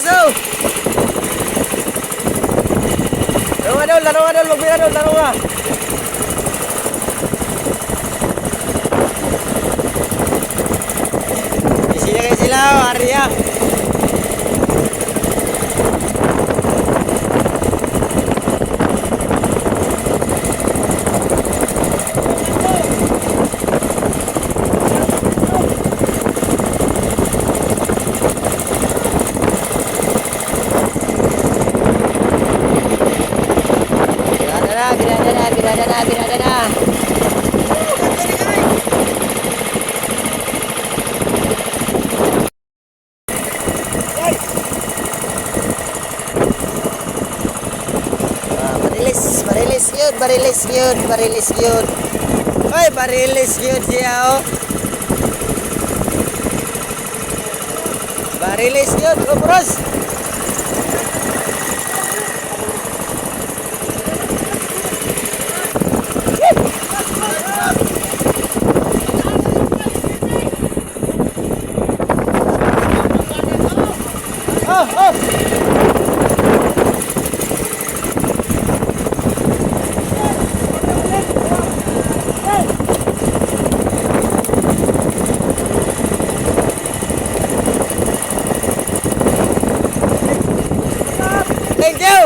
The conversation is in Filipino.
Yes, oh! Dalawa doon, dalawa doon, magbira doon, dalawa. Kasi na kayo sila, oh, Arya. Na, birada na. Ah, barilis, yun, barilis yun, barilis yun. Ay, barilis yun siya, oh. Barilis yun, kubros. oh, oh. Thank you!